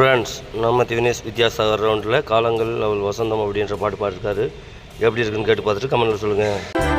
friends நம்ம திவினேஷ் வித்யாசாகர் ரவுண்டில் காலங்கள் அவள் வசந்தம் அப்படின்ற பாட்டு பாடிருக்காரு எப்படி இருக்குன்னு கேட்டு பார்த்துட்டு கமெண்ட்டில் சொல்லுங்கள்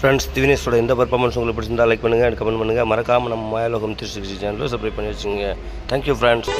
ஃப்ரெண்ட்ஸ் திவினேஷோட இந்த பர்ஃபார்மன்ஸ் உங்களுக்கு பிடிச்சிருந்தா லைக் பண்ணுங்கள் அண்ட் கமெண்ட் பண்ணுங்கள் மறக்காமல் நம்ம மாயலோகம் த்ரீ சிக்ஸ்டி சேனலில் சப்ஸ்கிரைப் பண்ணி வச்சுங்க தேங்க்யூ ஃப்ரெண்ட்ஸ்